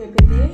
পেঁপে দিয়ে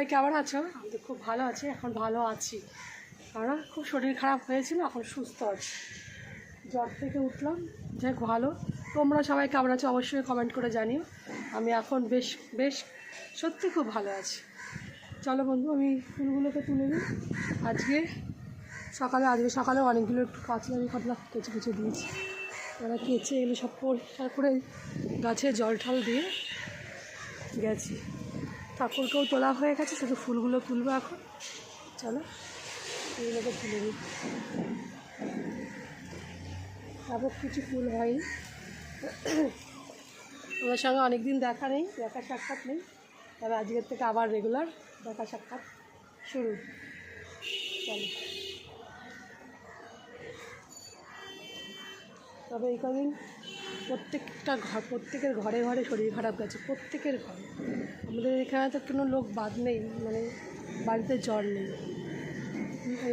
সবাই কেমন আছো? আমি তো খুব ভালো আছি, এখন ভালো আছি। কারণ খুব শরীর খারাপ হয়েছিল, এখন সুস্থ আছি। জ্বর থেকে উঠলাম যাই ভালো। তোমরা সবাই কেমন আছো অবশ্যই কমেন্ট করে জানিও। আমি এখন বেশ বেশ সত্যি খুব ভালো আছি। চলো বন্ধু, আমি ফুলগুলোকে তুলে নিই। আজকে সকালে আজকে সকালে অনেকগুলো একটু কাঁচি আমি কতলা কেচে কেচে দিয়েছি। এবার কেচে এগুলো সব পরিষ্কার করে গাছে জল ঠল দিয়ে গেছি। ঠাকুরকেও তোলা হয়ে গেছে, শুধু ফুলগুলো তুলবো এখন। চলো, ফুলগুলোকে তুলে নিই। তারপর কিছু ফুল হয়নি। ওদের সঙ্গে অনেক দিন দেখা নেই, দেখা সাক্ষাৎ নেই। তবে আজকের থেকে আবার রেগুলার দেখা সাক্ষাৎ শুরু। চলো। তবে এই কদিন প্রত্যেকটা ঘর, প্রত্যেকের ঘরে ঘরে শরীর খারাপ গেছে, প্রত্যেকের ঘরে। আমাদের এখানে তো কোনো লোক বাদ নেই মানে বাড়িতে জ্বর নেই।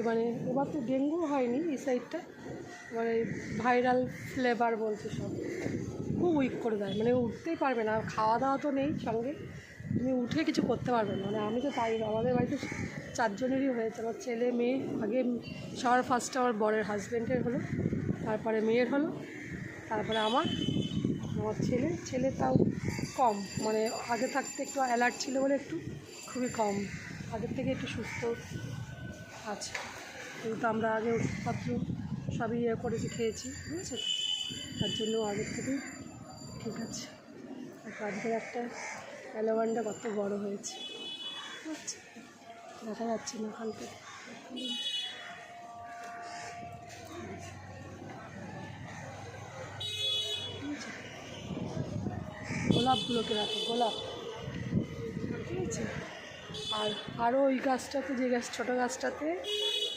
মানে এবার তো ডেঙ্গু হয়নি এই সাইডটা মানে ভাইরাল ফ্লেভার বলছে সব। খুব উইক করে দেয় মানে উঠতেই পারবে না খাওয়া দাওয়া তো নেই সঙ্গে, তুমি উঠে কিছু করতে পারবে না। মানে আমি তো তাই, আমাদের বাড়িতে চারজনেরই হয়েছে, আমার ছেলে, মেয়ে, আগে সবার ফার্স্টে আমার বরের হাজব্যান্ডের হলো, তারপরে মেয়ের হলো। তারপরে আমার আমার ছেলে ছেলে তাও কম মানে আগে থাকতে একটু অ্যালার্ট ছিল বলে একটু খুবই কম। আগের থেকে একটু সুস্থ আছে। কিন্তু আমরা আগে ওষুধপত্র সবই ইয়ে করেছি খেয়েছি, বুঝেছ? তার জন্য আগের থেকেই ঠিক আছে। আর আজকের একটা অ্যালোভানটা কত বড় হয়েছে দেখা যাচ্ছে না ওখান থেকে গোলাপগুলোকে রাখো, গোলাপ। ঠিক আছে? আর আরও ওই গাছটাতে, যে গাছ, ছোটো গাছটাতে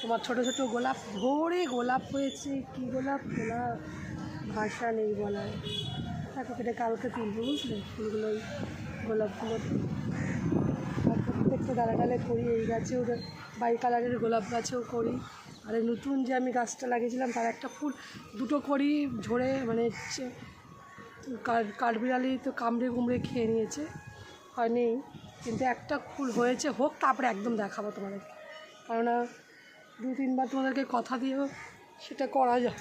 তোমার ছোটো ছোটো গোলাপ, ভরে গোলাপ হয়েছে। কি গোলাপ? গোলাপ। ভাষা নেই বলার। দেখো কেটে কালকে তুলবো, বুঝলে? ফুলগুলো গোলাপগুলো। আর প্রত্যেকটা ডালে ডালে করি, এই গাছেও বাই কালারের গোলাপ গাছেও করি। আর নতুন যে আমি গাছটা লাগিয়েছিলাম, তার একটা ফুল, দুটো করি, ঝরে মানে কাঠবিড়ালি তো কামড়ে কুমড়ে খেয়ে নিয়েছে। হয় নেই কিন্তু একটা ফুল হয়েছে। হোক, তারপরে একদম দেখাবো তোমাদেরকে। কেননা দু তিনবার তোমাদেরকে কথা দিয়েও সেটা করা যায়,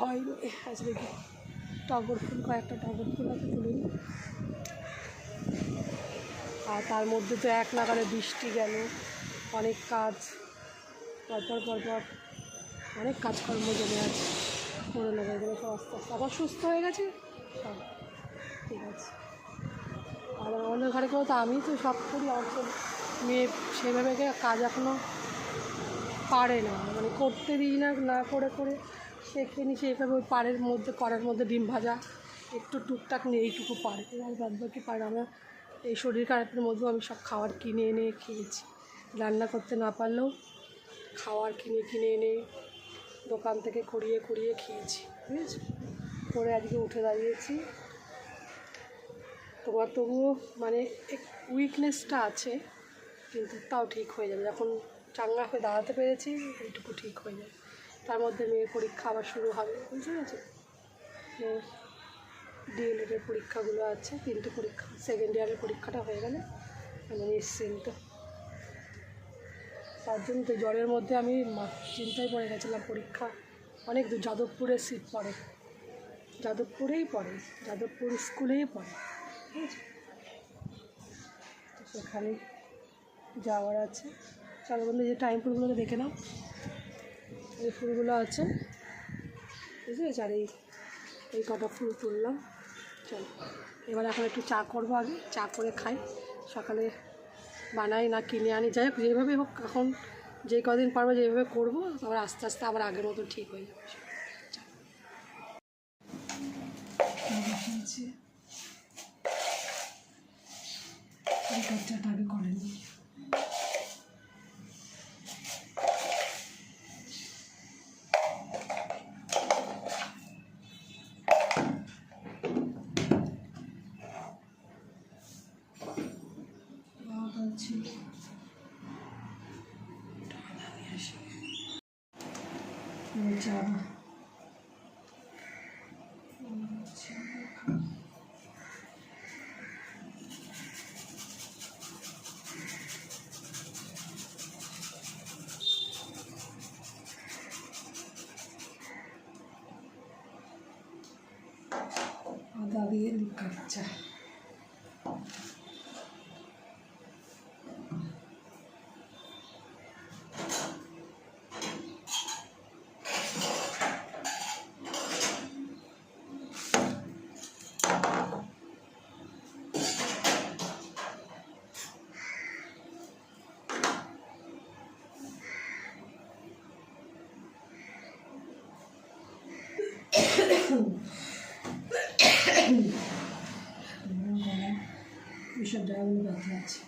হয়নি। আচ্ছা দেখি। টগর ফুল, কয়েকটা টগর ফুল আছে, তুলে আর তার মধ্যে তো এক নাগারে বৃষ্টি গেল, অনেক কাজ। পরপর পরপর অনেক কাজকর্ম জমে আছে করে নেবে এগুলো সব আস্তে আস্তে আবার সুস্থ হয়ে গেছে? ঠিক আছে। আর আমাদের ঘরে কেউ তো আমি তো সব করি তো মেয়ে সেভাবে কাজ এখনও পারে না। মানে করতে দিই না না করে করে শেখে নি সেভাবে ওই পাড়ের মধ্যে করার মধ্যে ডিম ভাজা একটু টুকটাক নিয়ে এইটুকু পারে। আর বাদ বাকি পারে আমরা এই শরীর খারাপের মধ্যেও আমি সব খাবার কিনে এনে খেয়েছি। রান্না করতে না পারলেও খাওয়ার কিনে কিনে এনে দোকান থেকে কুড়িয়ে কুড়িয়ে খেয়েছি, বুঝেছ? করে আজকে উঠে দাঁড়িয়েছি। তোমার তবুও মানে উইকনেসটা আছে, কিন্তু তাও ঠিক হয়ে যাবে। যখন চাঙ্গা হয়ে দাঁড়াতে পেরেছি, এইটুকু ঠিক হয়ে যাবে। তার মধ্যে মেয়ের পরীক্ষা আবার শুরু হবে, বুঝতে পেরেছ? ডিএলএডের পরীক্ষাগুলো আছে, তিনটে পরীক্ষা সেকেন্ড ইয়ারের পরীক্ষাটা হয়ে গেলে আমি নিশ্চিন্ত। তার জন্য তো জ্বরের মধ্যে আমি চিন্তায় পড়ে গেছিলাম পরীক্ষা। অনেক দূর যাদবপুরের সিট পড়ে। যাদবপুরেই পড়ে, যাদবপুর স্কুলেই পড়ে। ঠিক আছে? তো সেখানে যাওয়ার আছে। চলো বন্ধু যে টাইম ফুলগুলো দেখে নাও। এই ফুলগুলো আছে। বুঝতে পেরেছি আর এই এই কটা ফুল তুললাম। চলো, এবার এখন একটু চা করব আগে। চা করে খাই। সকালে বানাই না কিনে আনি। যাই হোক যেভাবে হোক, এখন যে কদিন পারব, যেভাবে করব, আবার আস্তে আস্তে আবার আগের মতো ঠিক হয়ে যাবে। এই কাজটা আগে করেনি। আদা লিকার চা আমার গলায় এইসব জায়গাগুলো ব্যথা আছে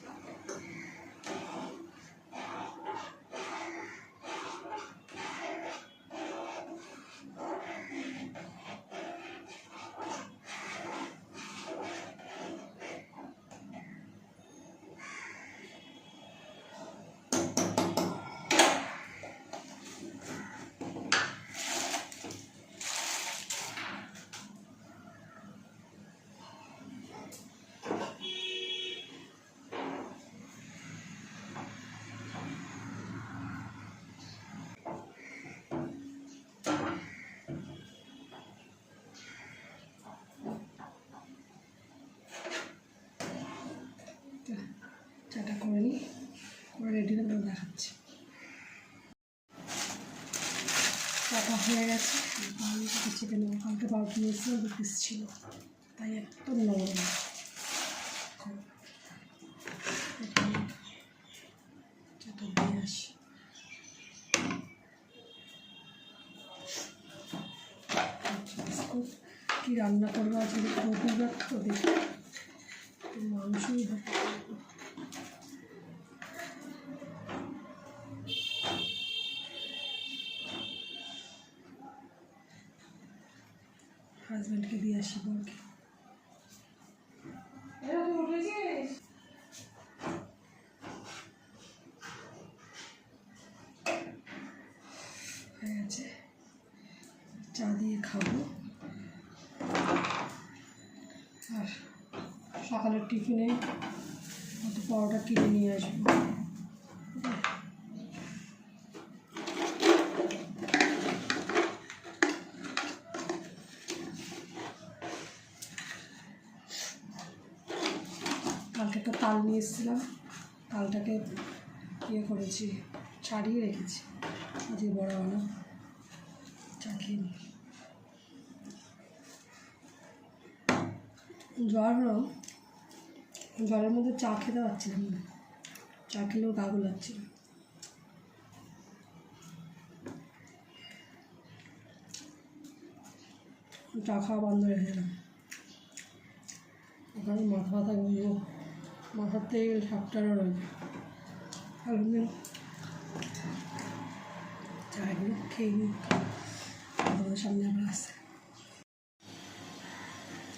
তা চাটা করে নিই। করে রেডি করে দেখাচ্ছি। চাটা হয়ে গেছে। চিকেন কালকে বারোটা নিয়েছিলাম দু পিস ছিল। তাই একদম নরম। কী রান্না করব আজকে? রবিবার মাংসই হবে হাজব্যান্ডকে দিয়ে আসি বলকে হয়ে গেছে। চা দিয়ে খাব। আর সকালের টিফিনে হয়তো পরোটা কিনে নিয়ে আসব কালকে একটা তাল নিয়ে এসেছিলাম। তালটাকে ইয়ে করেছি, ছাড়িয়ে রেখেছি। আজকে বড় হলো চা খেয়ে জ্বর হলো, জ্বরের মধ্যে চা খেতে পারছিলাম না। চা খেলেও গা গুলাচ্ছিল। চা খাওয়া বন্ধ রেখে দিলাম। ওখানে মাথা ব্যথা ঘুরবো মাথার তেল সবটারও রয়েছে আর এমনি চাগুলো খেয়ে নিই। তোমাদের সামনে আবার আসছে।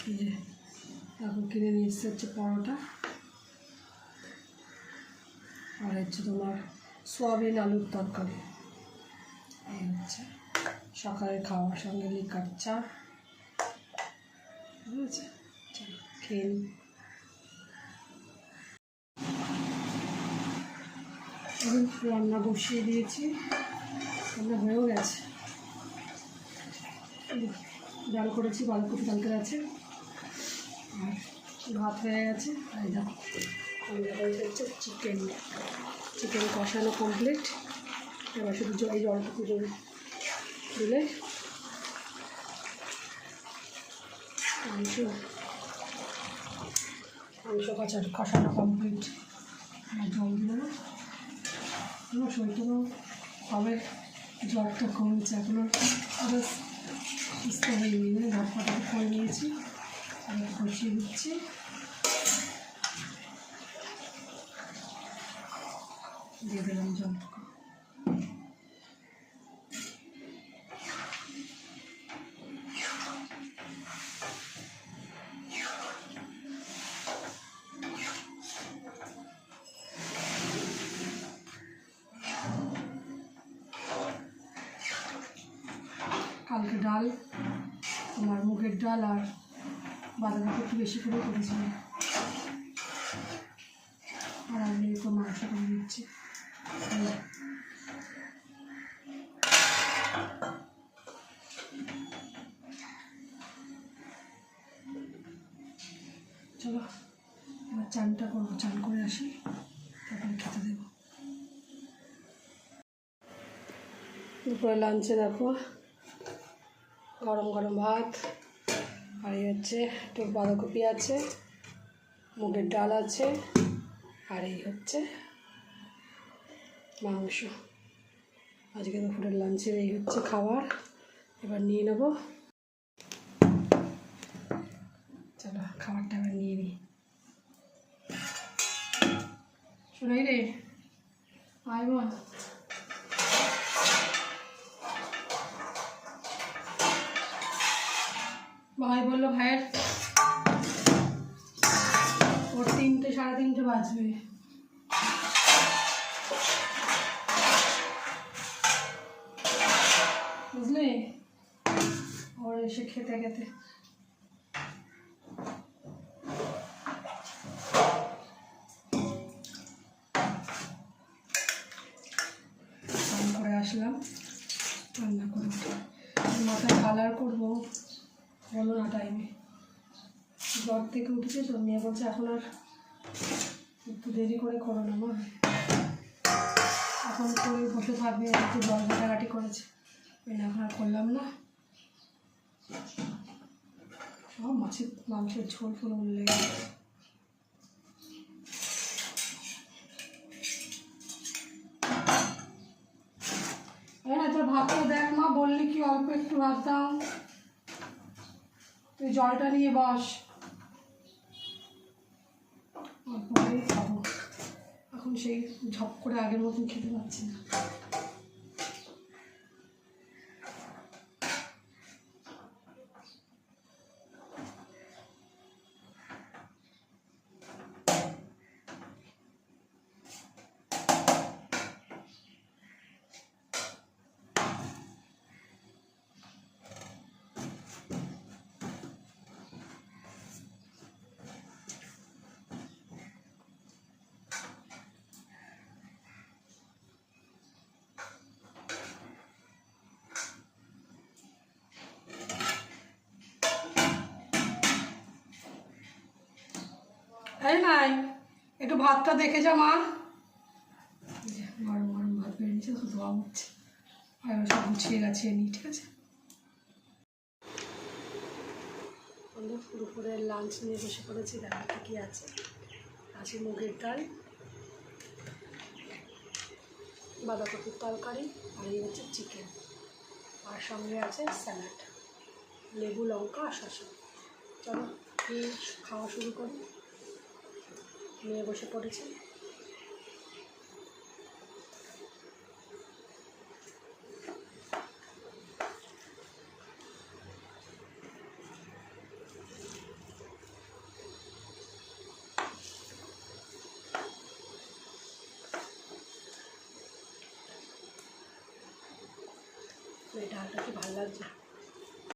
এই যে তারপর কিনে নিয়ে এসছে হচ্ছে পরোটা। আর হচ্ছে তোমার সোয়াবিন আলুর তরকারি। এই হচ্ছে সকালে খাওয়ার সঙ্গে লিকার চা। বুঝেছে চলো, খেয়ে নিই। রান্না বসিয়ে দিয়েছি। রান্না হয়েও গেছে। ডাল করেছি, বাঁধাকপি তরকারি আছে। আর ভাত হয়ে গেছে। এই দেখো চিকেন চিকেন কষানো কমপ্লিট এবার শুধু জ- এই জলটুকু জল দিলে। মাংস মাংস কষা কষানো কমপ্লিট জল দিলে না আমার শরীরটা হবে। জ্বরটা কমেছে এখনও। আবার সুস্থ হয়ে নিয়ে ঝটপটাকে করে নিয়েছি। আমি কষিয়ে দিচ্ছি। দিয়ে দিলাম জলটুকু ডাল তোমার মুগের ডাল আর বাঁধাকপি একটু বেশি করে করেছিলাম। আর আমি একটু মাংস করে দিচ্ছি। চলো, এবার চানটা করব, চান করে আসি, তারপরে খেতে দেবো। দুপুরে লাঞ্চে দেখো গরম গরম ভাত। আর এই হচ্ছে একটু বাঁধাকপি আছে, মুগের ডাল আছে, আর এই হচ্ছে মাংস। আজকে দুপুরের লাঞ্চের এই হচ্ছে খাবার। এবার নিয়ে নেব। চলো, খাবারটা এবার নিয়ে নিই। শোনাই রে। আয় বোন ভাই বলল ভাইয়ের ওর তিনটে সাড়ে তিনটে বাজবে। বুঝলি? ওর এসে খেতে খেতে স্নান করে আসলাম রান্না করে উঠে মাথায় কালার করব বলো না টাইমে জ্বর থেকে উঠেছে তো মেয়ে বলছে এখন আর একটু দেরি করে করো না মা। এখন করে বসে থাকবে, একটু জল ঘাটাঘাটি করেছে। এখন আর করলাম না। মাছের, মাংসের ঝোল ফুল গেছে। তোর ভাতটা দেখ মা, বললি কি অল্প একটু দাও। তুই জলটা নিয়ে বস। অল্প খাব। এখন সেই ঝপ করে আগের মতন খেতে পারছি না। এই নাই? একটু ভাতটা দেখে যা, মা। গরম গরম ভাত বেরিয়েছে তো ধোয়া উঠছে। আর সব গুছিয়ে গাছিয়ে নিই ঠিক আছে? দুপুরের লাঞ্চ নিয়ে বসে পড়েছি দেখা কী আছে? আছে মুগের ডাল, বাঁধাকপির তরকারি, আর এই হচ্ছে চিকেন আর সঙ্গে আছে স্যালাড লেবু, লঙ্কা আর শসা। চলো খাওয়া শুরু করি। মেয়ে বসে পড়েছে